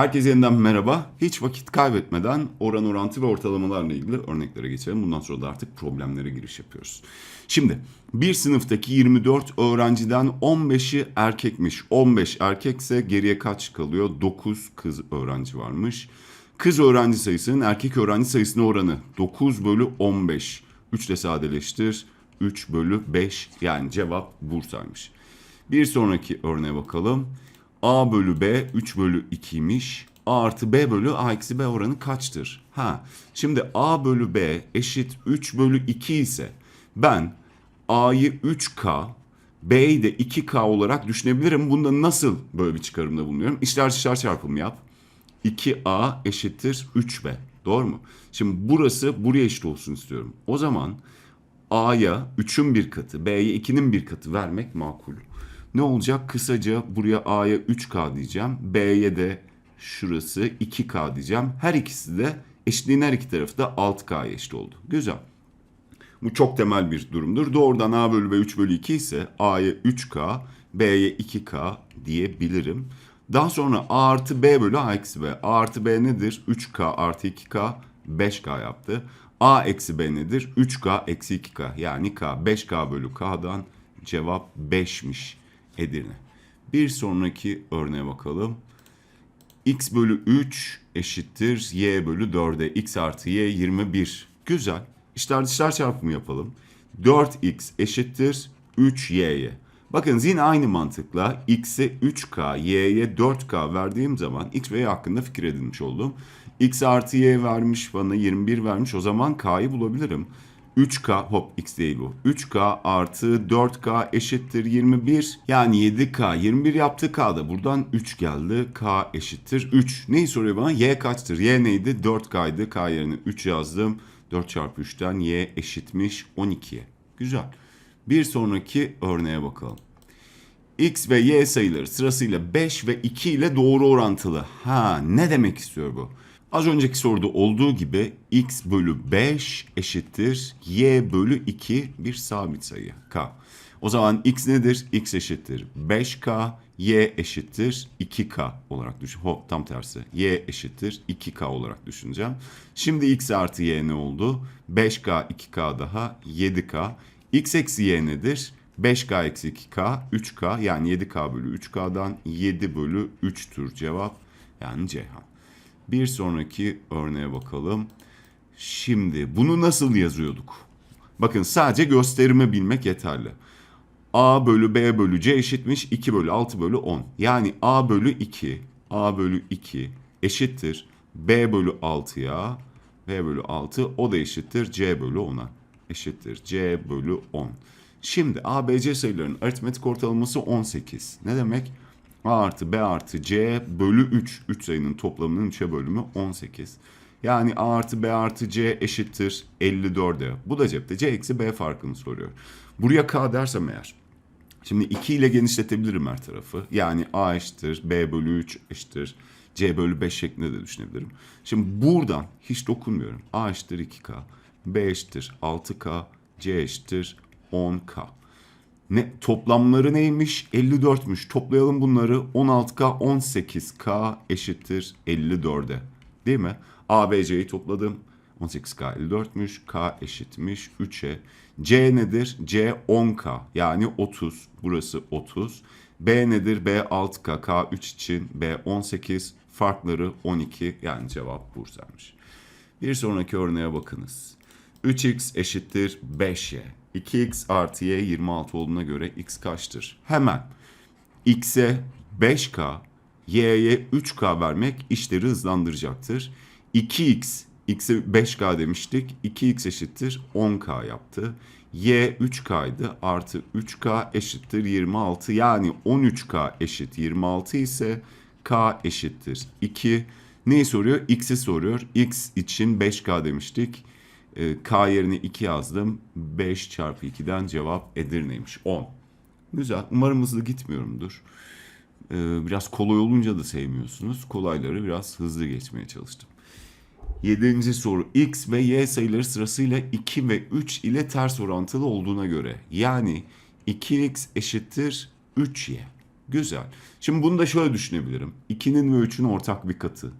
Herkese yeniden merhaba. Hiç vakit kaybetmeden oran orantı ve ortalamalarla ilgili örneklere geçelim. Bundan sonra da artık problemlere giriş yapıyoruz. Şimdi bir sınıftaki 24 öğrenciden 15'i erkekmiş. 15 erkekse geriye kaç kalıyor? 9 kız öğrenci varmış. Kız öğrenci sayısının erkek öğrenci sayısına oranı 9 bölü 15. 3 ile sadeleştir. 3 bölü 5 yani cevap Bursa'ymış. Bir sonraki örneğe bakalım. A bölü B 3 bölü 2'ymiş. A artı B bölü A eksi B oranı kaçtır? Ha, şimdi A bölü B eşit 3 bölü 2 ise ben A'yı 3K, B'yi de 2K olarak düşünebilirim. Bunda nasıl böyle bir çıkarımda bulunuyorum? İşler dışlar çarpımı yap. 2A eşittir 3B. Doğru mu? Şimdi burası buraya eşit olsun istiyorum. O zaman A'ya 3'ün bir katı, B'ye 2'nin bir katı vermek makul. Ne olacak? Kısaca buraya A'ya 3K diyeceğim. B'ye de şurası 2K diyeceğim. Her ikisi de eşitliğin her iki tarafı da 6K'ya eşit oldu. Güzel. Bu çok temel bir durumdur. Doğrudan A bölü B 3 bölü 2 ise A'ya 3K, B'ye 2K diyebilirim. Daha sonra A artı B bölü A eksi B. A artı B nedir? 3K artı 2K 5K yaptı. A eksi B nedir? 3K eksi 2K yani K. 5K bölü K'dan cevap 5'miş Edirne. Bir sonraki örneğe bakalım. X bölü 3 eşittir Y bölü 4'e. X artı Y 21. Güzel. İşler dışlar çarpımı yapalım. 4X eşittir 3Y'ye. Bakın yine aynı mantıkla X'e 3K, Y'ye 4K verdiğim zaman X ve Y hakkında fikir edinmiş oldum. X artı Y vermiş bana 21 vermiş. O zaman K'yı bulabilirim. 3K hop X değil bu. 3K artı 4K eşittir 21. Yani 7K 21 yaptı K da buradan 3 geldi. K eşittir 3. Neyi soruyor bana? Y kaçtır? Y neydi? 4K'ydı. K yerine 3 yazdım. 4 çarpı 3'ten Y eşitmiş 12'ye. Güzel. Bir sonraki örneğe bakalım. X ve Y sayıları sırasıyla 5 ve 2 ile doğru orantılı. Ha ne demek istiyor bu? Az önceki soruda olduğu gibi x bölü 5 eşittir y bölü 2 bir sabit sayı k. O zaman x nedir? x eşittir 5k, y eşittir 2k olarak düşün. Hop tam tersi. y eşittir 2k olarak düşüneceğim. Şimdi x artı y ne oldu? 5k, 2k daha 7k. x eksi y nedir? 5k eksi 2k, 3k yani 7k bölü 3k'dan 7 bölü 3'tür cevap. Yani Ceyhan. Bir sonraki örneğe bakalım. Şimdi bunu nasıl yazıyorduk? Bakın sadece gösterimi bilmek yeterli. A bölü B bölü C eşitmiş 2 bölü 6 bölü 10. Yani A bölü 2, A bölü 2 eşittir B bölü 6'ya, B bölü 6 o da eşittir C bölü 10'a. Eşittir C bölü 10. Şimdi A, B, C sayılarının aritmetik ortalaması 18. Ne demek? A artı B artı C bölü 3. 3 sayının toplamının 3'e bölümü 18. Yani A artı B artı C eşittir 54'e. Bu da cepte. C eksi B farkını soruyor. Buraya K dersem eğer. Şimdi 2 ile genişletebilirim her tarafı. Yani A eşittir B bölü 3 eşittir C bölü 5 şeklinde de düşünebilirim. Şimdi buradan hiç dokunmuyorum. A eşittir 2K. B eşittir 6K. C eşittir 10K. Ne toplamları neymiş? 54'müş. Toplayalım bunları. 16K 18K eşittir 54'e. Değil mi? A, B, C'yi topladım. 18K 54'müş. K eşitmiş 3'e. C nedir? C 10K. Yani 30. Burası 30. B nedir? B 6K. K 3 için. B 18. Farkları 12. Yani cevap Bursa'ymış. Bir sonraki örneğe bakınız. 3x eşittir 5y. 2x artı y 26 olduğuna göre x kaçtır? Hemen x'e 5k, y'ye 3k vermek işleri hızlandıracaktır. 2x, x'e 5k demiştik. 2x eşittir 10k yaptı. y 3k'ydı artı 3k eşittir 26. Yani 13k eşit 26 ise k eşittir 2. Neyi soruyor? X'i soruyor. X için 5k demiştik. E, K yerine 2 yazdım. 5 çarpı 2'den cevap Edirne'ymiş. 10. Güzel. Umarım hızlı gitmiyorumdur. E, Biraz kolay olunca da sevmiyorsunuz. Kolayları biraz hızlı geçmeye çalıştım. Yedinci soru. X ve Y sayıları sırasıyla 2 ve 3 ile ters orantılı olduğuna göre. Yani 2x eşittir 3y. Güzel. Şimdi bunu da şöyle düşünebilirim. 2'nin ve 3'ün ortak bir katı.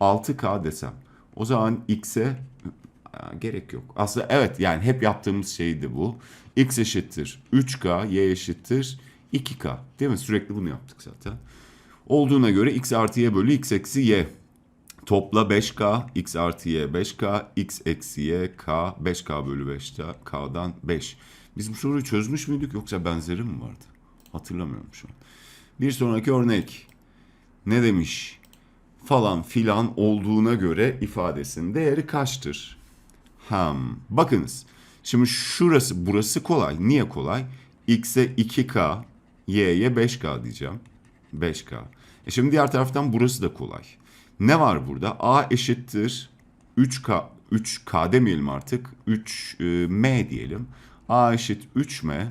6K desem. O zaman X'e gerek yok. Aslında evet yani hep yaptığımız şeydi bu. X eşittir 3K, Y eşittir 2K. Değil mi? Sürekli bunu yaptık zaten. Olduğuna göre X artı Y bölü X eksi Y. Topla 5K, X artı Y 5K, X eksi Y K, 5K bölü 5'te K'dan 5. Biz bu soruyu çözmüş müydük yoksa benzeri mi vardı? Hatırlamıyorum şu an. Bir sonraki örnek. Ne demiş? Falan filan olduğuna göre ifadesinin değeri kaçtır? Ham. Bakınız. Şimdi şurası, burası kolay. Niye kolay? X'e 2K, Y'ye 5K diyeceğim. 5K. E şimdi diğer taraftan burası da kolay. Ne var burada? A eşittir 3K, 3K demeyelim artık. 3M diyelim. A eşit 3M.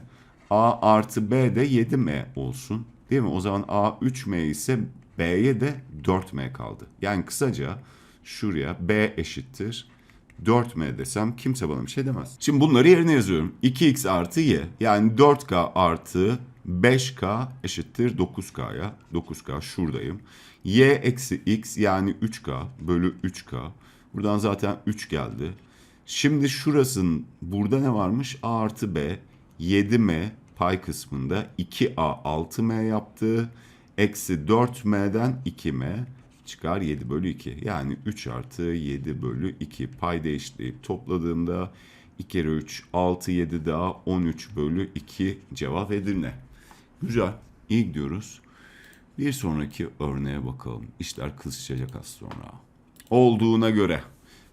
A artı B de 7M olsun. Değil mi? O zaman A 3M ise B'ye de 4M kaldı. Yani kısaca şuraya B eşittir 4M desem kimse bana bir şey demez. Şimdi bunları yerine yazıyorum. 2x artı y yani 4k artı 5k eşittir 9k'ya. 9k şuradayım. y eksi x yani 3k bölü 3k. Buradan zaten 3 geldi. Şimdi şurasının burada ne varmış? a artı b 7m pay kısmında 2a 6m yaptı. Eksi 4m'den 2m çıkar 7 bölü 2. Yani 3 artı 7 bölü 2 payda eşitleyip topladığımda 2 kere 3 6 7 daha 13 bölü 2 cevap Edirne. Güzel. iyi gidiyoruz. Bir sonraki örneğe bakalım. İşler kızışacak az sonra. Olduğuna göre.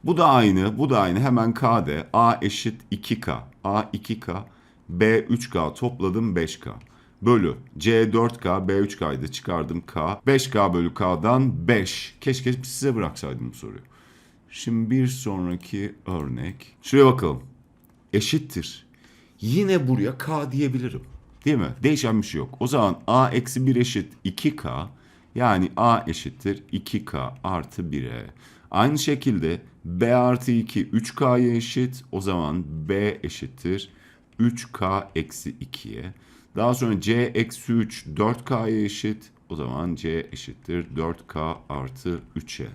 Bu da aynı, bu da aynı. Hemen K'de A eşit 2K. A 2K, B 3K topladım 5K. Bölü C 4K, B 3K'ydı çıkardım K. 5K bölü K'dan 5. Keşke size bıraksaydım bu soruyu. Şimdi bir sonraki örnek. Şuraya bakalım. Eşittir. Yine buraya K diyebilirim. Değil mi? Değişen bir şey yok. O zaman A eksi 1 eşit 2K. Yani A eşittir 2K artı 1'e. Aynı şekilde B artı 2 3K'ya eşit. O zaman B eşittir 3K eksi 2'ye. Daha sonra C eksi 3 4K'ya eşit. O zaman C eşittir 4K artı 3'e.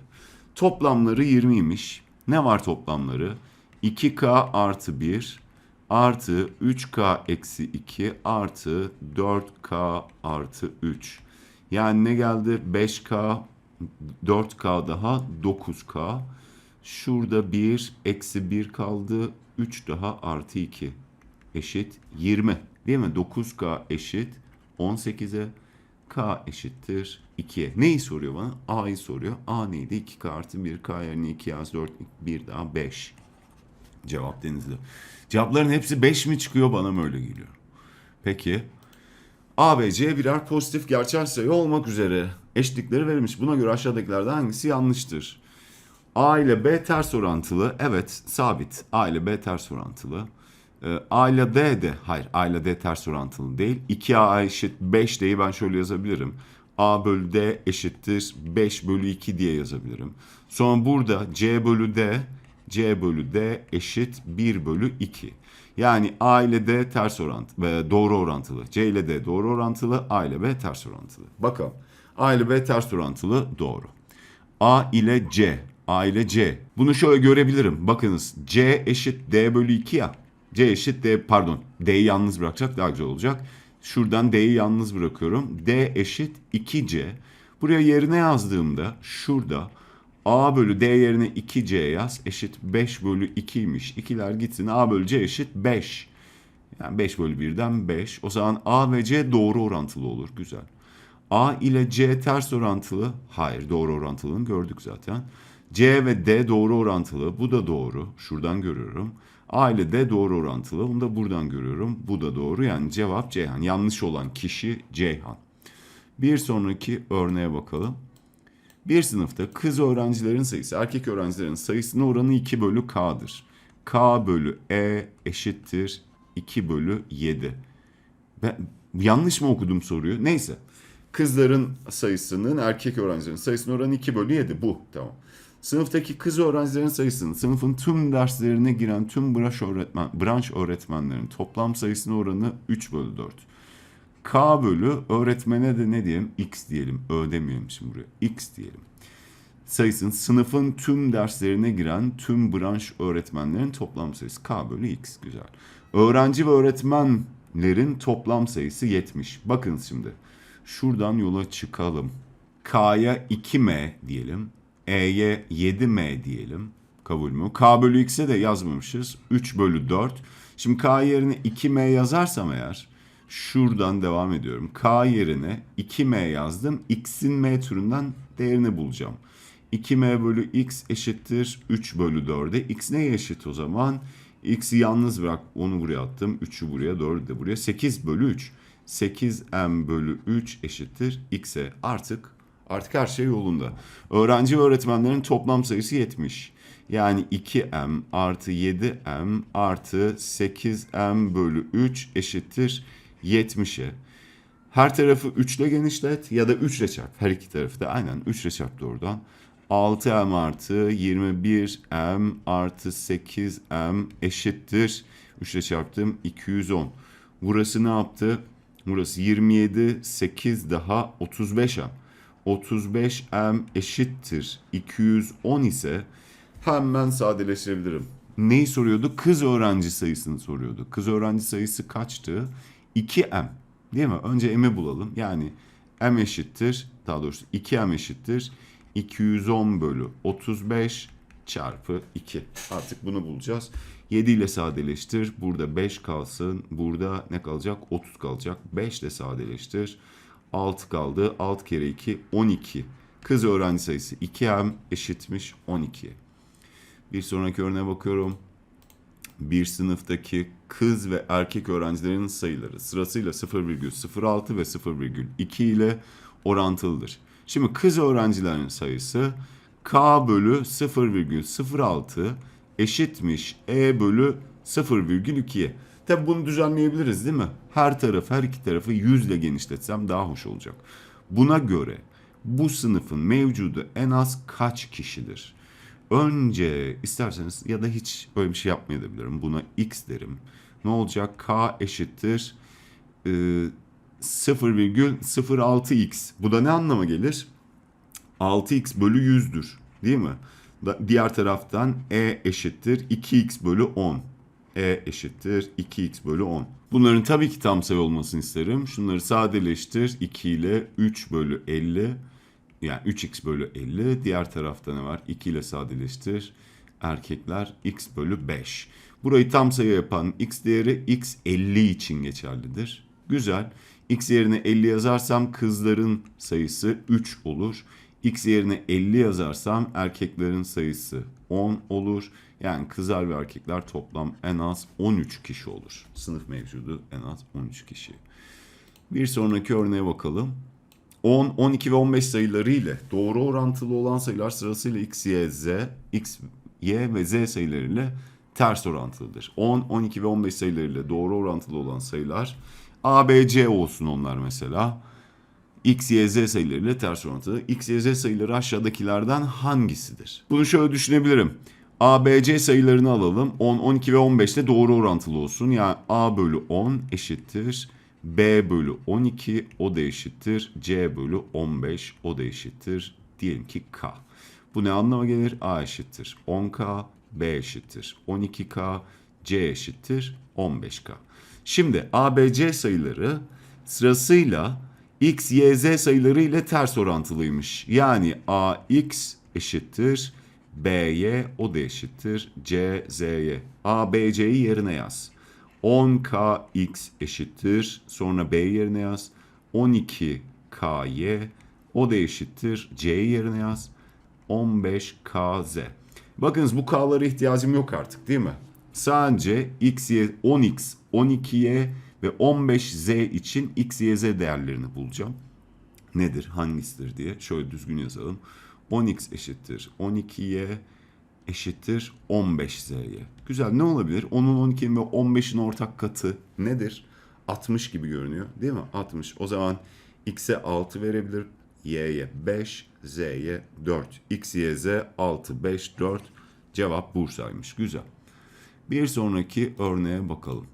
Toplamları 20'ymiş. Ne var toplamları? 2K artı 1 artı 3K eksi 2 artı 4K artı 3. Yani ne geldi? 5K 4K daha 9K. Şurada 1 eksi 1 kaldı. 3 daha artı 2 eşit 20. Değil mi? 9K eşit 18'e. K eşittir 2'ye. Neyi soruyor bana? A'yı soruyor. A neydi? 2K artı 1. K yerine 2 yaz 4. 1 daha 5. Cevap Denizli. Cevapların hepsi 5 mi çıkıyor? Bana mı öyle geliyor? Peki. A ve C birer pozitif gerçel sayı olmak üzere eşitlikleri verilmiş. Buna göre aşağıdakilerden hangisi yanlıştır? A ile B ters orantılı. Evet sabit. A ile B ters orantılı. Ee, A ile D de hayır A ile D ters orantılı değil. 2A eşit 5 D'yi ben şöyle yazabilirim. A bölü D eşittir 5 bölü 2 diye yazabilirim. Sonra burada C bölü D C bölü D eşit 1 bölü 2. Yani A ile D ters orantılı ve doğru orantılı. C ile D doğru orantılı. A ile B ters orantılı. Bakalım. A ile B ters orantılı doğru. A ile C. A ile C. Bunu şöyle görebilirim. Bakınız C eşit D bölü 2 ya. C eşit D pardon. D'yi yalnız bırakacak daha güzel olacak. Şuradan D'yi yalnız bırakıyorum. D eşit 2C. Buraya yerine yazdığımda şurada A bölü D yerine 2C yaz. Eşit 5 bölü 2'ymiş. İkiler gitsin. A bölü C eşit 5. Yani 5 bölü 1'den 5. O zaman A ve C doğru orantılı olur. Güzel. A ile C ters orantılı. Hayır doğru orantılığını gördük zaten. C ve D doğru orantılı. Bu da doğru. Şuradan görüyorum. A ile D doğru orantılı. Bunu da buradan görüyorum. Bu da doğru. Yani cevap Ceyhan. Yanlış olan kişi Ceyhan. Bir sonraki örneğe bakalım. Bir sınıfta kız öğrencilerin sayısı erkek öğrencilerin sayısının oranı 2 bölü K'dır. K bölü E eşittir 2 bölü 7. Ben yanlış mı okudum soruyu? Neyse. Kızların sayısının erkek öğrencilerin sayısının oranı 2 bölü 7. Bu. Tamam. Sınıftaki kız öğrencilerin sayısının sınıfın tüm derslerine giren tüm branş, öğretmen, branş öğretmenlerin toplam sayısının oranı 3 bölü 4. K bölü öğretmene de ne diyelim? X diyelim. Ö demeyelim şimdi buraya. X diyelim. Sayısın sınıfın tüm derslerine giren tüm branş öğretmenlerin toplam sayısı K bölü X. Güzel. Öğrenci ve öğretmenlerin toplam sayısı 70. Bakın şimdi. Şuradan yola çıkalım. K'ya 2M diyelim. E'ye 7M diyelim. Kabul mü? K bölü X'e de yazmamışız. 3 bölü 4. Şimdi K yerine 2M yazarsam eğer şuradan devam ediyorum. K yerine 2M yazdım. X'in M türünden değerini bulacağım. 2M bölü X eşittir 3 bölü 4'e. X neye eşit o zaman? X'i yalnız bırak. Onu buraya attım. 3'ü buraya 4'ü de buraya. 8 bölü 3. 8M bölü 3 eşittir X'e. Artık artık her şey yolunda. Öğrenci ve öğretmenlerin toplam sayısı 70. Yani 2M artı 7M artı 8M bölü 3 eşittir 70'e. Her tarafı 3 ile genişlet ya da 3 ile çarp. Her iki tarafı da aynen 3 ile çarp doğrudan. 6M artı 21M artı 8M eşittir. 3 ile çarptım 210. Burası ne yaptı? Burası 27, 8 daha 35M. 35M eşittir 210 ise hemen sadeleştirebilirim. Neyi soruyordu? Kız öğrenci sayısını soruyordu. Kız öğrenci sayısı kaçtı? 2M. Değil mi? Önce M'i bulalım. Yani M eşittir, daha doğrusu 2M eşittir 210 bölü 35 çarpı 2. Artık bunu bulacağız. 7 ile sadeleştir. Burada 5 kalsın. Burada ne kalacak? 30 kalacak. 5 ile sadeleştir. 6 kaldı. 6 kere 2 12. Kız öğrenci sayısı 2M eşitmiş 12. Bir sonraki örneğe bakıyorum. Bir sınıftaki kız ve erkek öğrencilerin sayıları sırasıyla 0,06 ve 0,2 ile orantılıdır. Şimdi kız öğrencilerin sayısı K bölü 0,06 eşitmiş E bölü 0,2'ye. Tabi bunu düzenleyebiliriz değil mi? Her tarafı her iki tarafı 100 ile genişletsem daha hoş olacak. Buna göre bu sınıfın mevcudu en az kaç kişidir? Önce isterseniz ya da hiç böyle bir şey yapmayabilirim. Buna x derim. Ne olacak? K eşittir e, 0,06x. Bu da ne anlama gelir? 6x bölü 100'dür. Değil mi? Da, diğer taraftan e eşittir 2x bölü 10. E eşittir 2x bölü 10. Bunların tabii ki tam sayı olmasını isterim. Şunları sadeleştir. 2 ile 3 bölü 50. Yani 3x bölü 50. Diğer tarafta ne var? 2 ile sadeleştir. Erkekler x bölü 5. Burayı tam sayı yapan x değeri x 50 için geçerlidir. Güzel. X yerine 50 yazarsam kızların sayısı 3 olur. X yerine 50 yazarsam erkeklerin sayısı 10 olur. Yani kızlar ve erkekler toplam en az 13 kişi olur. Sınıf mevcudu en az 13 kişi. Bir sonraki örneğe bakalım. 10, 12 ve 15 sayıları ile doğru orantılı olan sayılar sırasıyla x, y, z, x, y ve z sayıları ile ters orantılıdır. 10, 12 ve 15 sayıları ile doğru orantılı olan sayılar A, B, C olsun onlar mesela. X, Y, Z sayıları ile ters orantılı. X, Y, Z sayıları aşağıdakilerden hangisidir? Bunu şöyle düşünebilirim. A, B, C sayılarını alalım. 10, 12 ve 15 de doğru orantılı olsun. Yani A bölü 10 eşittir. B bölü 12 o da eşittir. C bölü 15 o da eşittir. Diyelim ki K. Bu ne anlama gelir? A eşittir 10K, B eşittir 12K, C eşittir 15K. Şimdi A, B, C sayıları sırasıyla X, Y, Z sayıları ile ters orantılıymış. Yani A, X eşittir B'ye o da eşittir C, Z'ye. A, B, C'yi yerine yaz. 10KX eşittir. Sonra B yerine yaz. 12KY o da eşittir. C yerine yaz. 15KZ. Bakınız bu K'lara ihtiyacım yok artık değil mi? Sadece X, Y, 10X, 12Y ve 15Z için X, Y, Z değerlerini bulacağım. Nedir, hangisidir diye şöyle düzgün yazalım. 10X eşittir 12Y eşittir 15Z'ye. Güzel ne olabilir? 10'un 12'nin ve 15'in ortak katı nedir? 60 gibi görünüyor değil mi? 60. O zaman X'e 6 verebilir. Y'ye 5, Z'ye 4. X, Y, Z 6, 5, 4. Cevap Bursa'ymış. Güzel. Bir sonraki örneğe bakalım.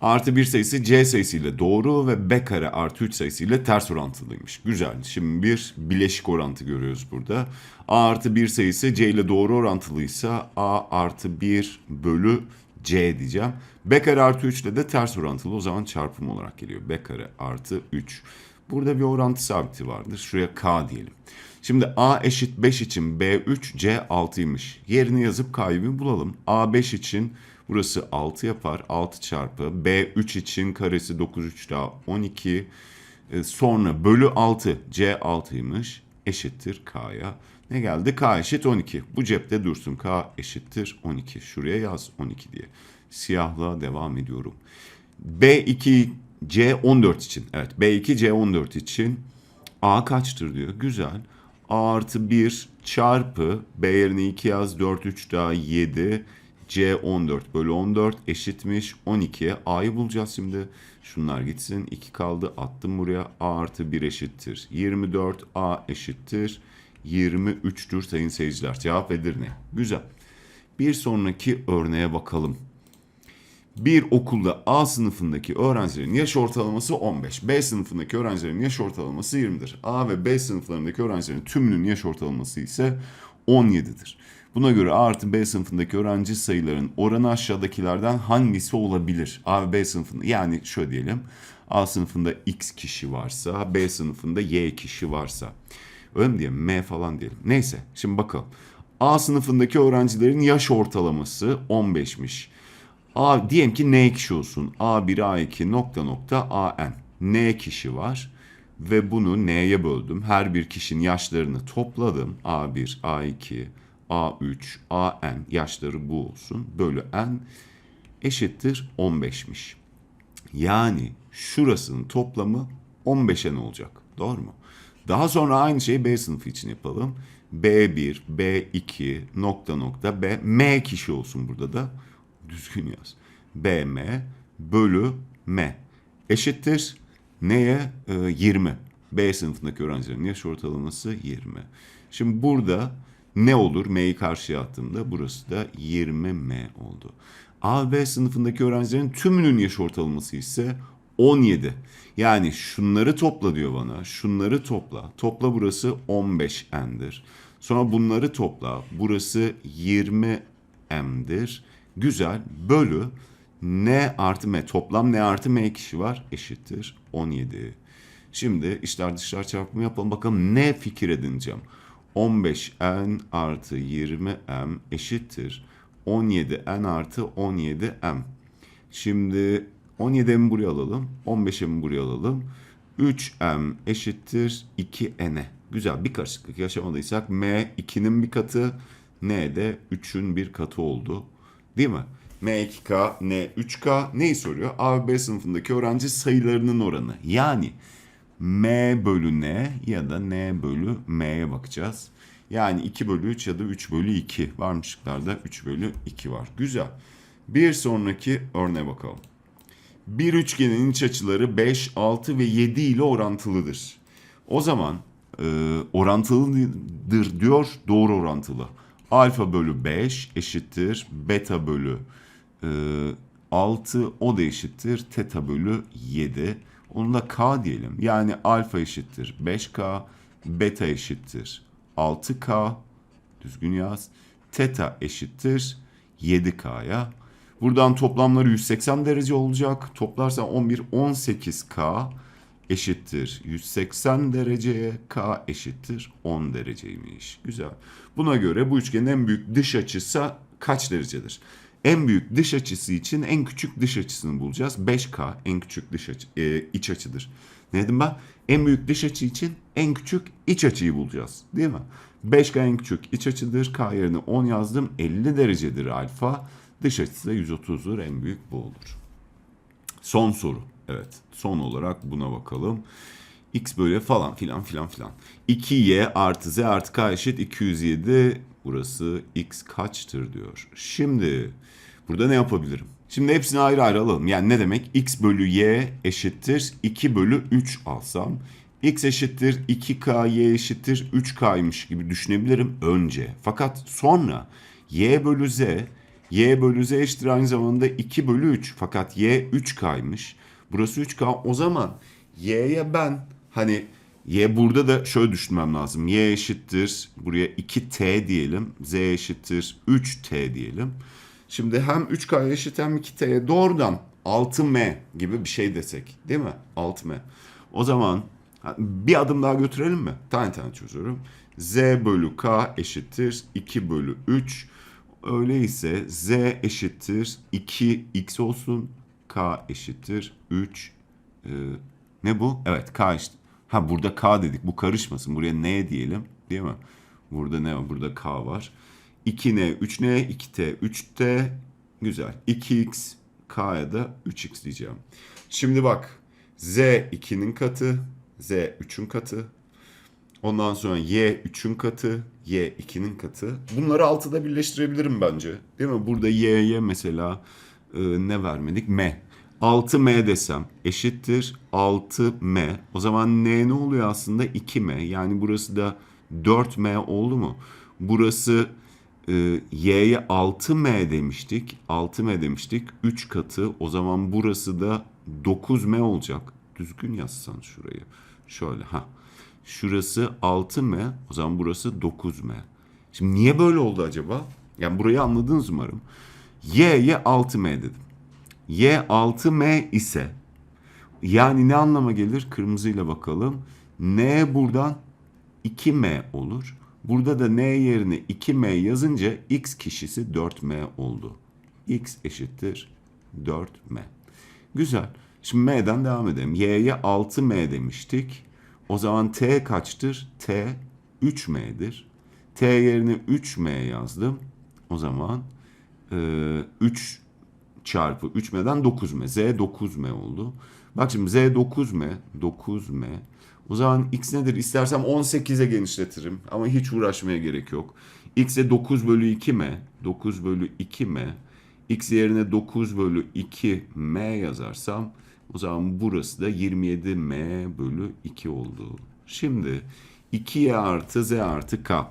Artı bir sayısı C sayısıyla doğru ve B kare artı 3 sayısıyla ters orantılıymış. Güzel. Şimdi bir bileşik orantı görüyoruz burada. A artı 1 sayısı C ile doğru orantılıysa A artı 1 bölü C diyeceğim. B kare artı 3 ile de ters orantılı o zaman çarpım olarak geliyor. B kare artı 3. Burada bir orantı sabiti vardır. Şuraya K diyelim. Şimdi A eşit 5 için B3 C 6'ymış. Yerini yazıp K'yı bulalım. A5 için burası 6 yapar. 6 çarpı B3 için karesi 9 3 daha 12. Ee, sonra bölü 6 C 6'ymış. Eşittir K'ya. Ne geldi? K eşit 12. Bu cepte dursun. K eşittir 12. Şuraya yaz 12 diye. Siyahla devam ediyorum. B2 C14 için. Evet B2 C14 için A kaçtır diyor. Güzel. A artı 1 çarpı B yerine 2 yaz 4 3 daha 7 C 14 bölü 14 eşitmiş 12'ye A'yı bulacağız şimdi. Şunlar gitsin 2 kaldı attım buraya A artı 1 eşittir 24 A eşittir 23'tür sayın seyirciler. Cevap Edirne. Güzel. Bir sonraki örneğe bakalım. Bir okulda A sınıfındaki öğrencilerin yaş ortalaması 15. B sınıfındaki öğrencilerin yaş ortalaması 20'dir. A ve B sınıflarındaki öğrencilerin tümünün yaş ortalaması ise 17'dir. Buna göre A artı B sınıfındaki öğrenci sayıların oranı aşağıdakilerden hangisi olabilir? A ve B sınıfında yani şöyle diyelim. A sınıfında X kişi varsa, B sınıfında Y kişi varsa. Öyle mi diyelim? M falan diyelim. Neyse şimdi bakalım. A sınıfındaki öğrencilerin yaş ortalaması 15'miş. A diyelim ki N kişi olsun. A1, A2 nokta nokta AN. N kişi var ve bunu N'ye böldüm. Her bir kişinin yaşlarını topladım. A1, A2, A3, AN yaşları bu olsun. Bölü N eşittir 15'miş. Yani şurasının toplamı 15'e ne olacak? Doğru mu? Daha sonra aynı şeyi B sınıfı için yapalım. B1, B2 nokta nokta B, M kişi olsun burada da. Düzgün yaz. BM bölü M eşittir neye? Ee, 20. B sınıfındaki öğrencilerin yaş ortalaması 20. Şimdi burada ne olur? M'yi karşıya attığımda burası da 20M oldu. A, B sınıfındaki öğrencilerin tümünün yaş ortalaması ise 17. Yani şunları topla diyor bana. Şunları topla. Topla burası 15N'dir. Sonra bunları topla. Burası 20M'dir. Güzel. Bölü N artı M. Toplam N artı M kişi var. Eşittir 17. Şimdi işler dışlar çarpımı yapalım. Bakalım ne fikir edineceğim. 15N artı 20M eşittir. 17N artı 17M. Şimdi 17M'i buraya alalım. 15M'i buraya alalım. 3M eşittir 2N'e. Güzel bir karışıklık yaşamadıysak M 2'nin bir katı, N de 3'ün bir katı oldu. Değil mi? M2K, N 3K neyi soruyor? A ve B sınıfındaki öğrenci sayılarının oranı. Yani M bölü N ya da N bölü M'ye bakacağız. Yani 2 bölü 3 ya da 3 bölü 2 varmışlıklarda 3 bölü 2 var. Güzel. Bir sonraki örneğe bakalım. Bir üçgenin iç açıları 5, 6 ve 7 ile orantılıdır. O zaman e, orantılıdır diyor doğru orantılı. Alfa bölü 5 eşittir beta bölü e, 6 o da eşittir teta bölü 7. Onu da k diyelim. Yani alfa eşittir 5k, beta eşittir 6k. Düzgün yaz. Teta eşittir 7k'ya. Buradan toplamları 180 derece olacak. Toplarsan 11, 18k eşittir 180 dereceye k eşittir 10 dereceymiş. Güzel. Buna göre bu üçgenin en büyük dış açısı kaç derecedir? En büyük dış açısı için en küçük dış açısını bulacağız. 5K en küçük dış açı, e, iç açıdır. Ne dedim ben? En büyük dış açı için en küçük iç açıyı bulacağız. Değil mi? 5K en küçük iç açıdır. K yerine 10 yazdım. 50 derecedir alfa. Dış açısı da 130'dur. En büyük bu olur. Son soru. Evet. Son olarak buna bakalım. X böyle falan filan filan filan. 2y artı z artı k eşit 207. Burası x kaçtır diyor. Şimdi burada ne yapabilirim? Şimdi hepsini ayrı ayrı alalım. Yani ne demek? x bölü y eşittir 2 bölü 3 alsam. x eşittir 2k, y eşittir 3k'ymış gibi düşünebilirim önce. Fakat sonra y bölü z y bölü z eşittir aynı zamanda 2 bölü 3. Fakat y 3k'ymış. Burası 3k. O zaman y'ye ben hani y burada da şöyle düşünmem lazım. y eşittir buraya 2t diyelim. z eşittir 3t diyelim. Şimdi hem 3k eşit hem 2t'ye doğrudan 6m gibi bir şey desek değil mi? 6m. O zaman bir adım daha götürelim mi? Tane tane çözüyorum. z bölü k eşittir 2 bölü 3. Öyleyse z eşittir 2x olsun. k eşittir 3. Ee, ne bu? Evet k eşittir. Ha burada k dedik. Bu karışmasın. Buraya n diyelim. Değil mi? Burada ne var? Burada k var. 2n, 3n, 2t, 3t. Güzel. 2x, k'ya da 3x diyeceğim. Şimdi bak. z 2'nin katı. z 3'ün katı. Ondan sonra y 3'ün katı, y 2'nin katı. Bunları 6'da birleştirebilirim bence. Değil mi? Burada y'ye mesela e, ne vermedik? m. 6m desem eşittir 6m. O zaman n ne oluyor aslında? 2m. Yani burası da 4m oldu mu? Burası e, y'ye 6m demiştik. 6m demiştik. 3 katı. O zaman burası da 9m olacak. Düzgün yazsan şurayı. Şöyle ha. Şurası 6m. O zaman burası 9m. Şimdi niye böyle oldu acaba? Yani burayı anladınız umarım. Y'ye 6m dedim. Y 6m ise yani ne anlama gelir? Kırmızıyla bakalım. N buradan 2m olur. Burada da n yerine 2m yazınca x kişisi 4m oldu. x eşittir 4m. Güzel. Şimdi m'den devam edelim. Y'ye 6m demiştik. O zaman t kaçtır? t 3m'dir. t yerine 3m yazdım. O zaman e, 3 çarpı 3m'den 9m. z 9m oldu. Bak şimdi z 9m, 9m. O zaman x nedir? İstersem 18'e genişletirim ama hiç uğraşmaya gerek yok. x'e 9 bölü 2m, 9 bölü 2m. x yerine 9 bölü 2m yazarsam o zaman burası da 27m bölü 2 oldu. Şimdi 2y artı z artı k.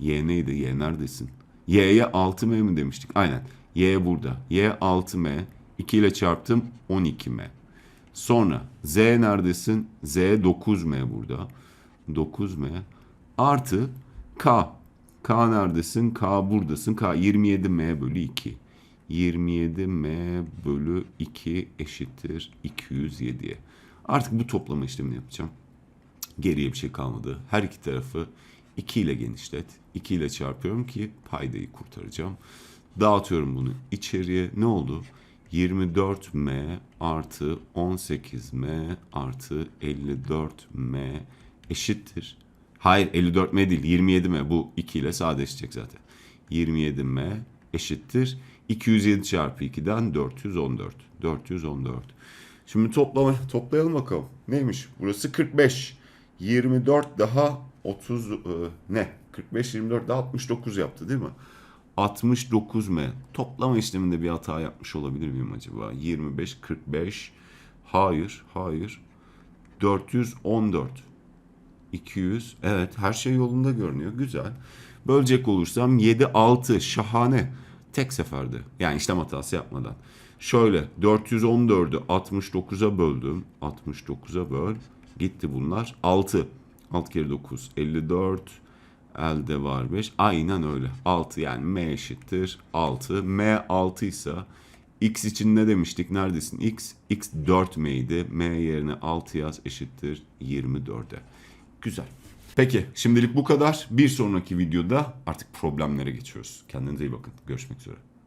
y neydi? y neredesin? y'ye 6m mi demiştik? Aynen. Y burada. y 6m. 2 ile çarptım 12m. Sonra z neredesin? z 9m burada. 9m artı k. k neredesin? k buradasın. k 27m bölü 2. 27m bölü 2 eşittir 207'ye. Artık bu toplama işlemini yapacağım. Geriye bir şey kalmadı. Her iki tarafı 2 ile genişlet. 2 ile çarpıyorum ki paydayı kurtaracağım. Dağıtıyorum bunu içeriye. Ne oldu? 24m artı 18m artı 54m eşittir. Hayır 54m değil 27m bu 2 ile sadeleşecek zaten. 27m eşittir. 207 çarpı 2'den 414. 414. Şimdi toplama, toplayalım bakalım. Neymiş? Burası 45. 24 daha 30 e, ne? 45 24 daha 69 yaptı değil mi? 69 m. Toplama işleminde bir hata yapmış olabilir miyim acaba? 25 45 Hayır, hayır. 414 200. Evet, her şey yolunda görünüyor. Güzel. Bölecek olursam 7 6 şahane. Tek seferde. Yani işlem hatası yapmadan. Şöyle 414'ü 69'a böldüm. 69'a böl. Gitti bunlar. 6. 6 kere 9. 54. Elde var 5. Aynen öyle. 6 yani m eşittir 6. m 6 ise x için ne demiştik? Neredesin x? x 4 m'ydi. m yerine 6 yaz eşittir 24'e. Güzel. Peki şimdilik bu kadar. Bir sonraki videoda artık problemlere geçiyoruz. Kendinize iyi bakın. Görüşmek üzere.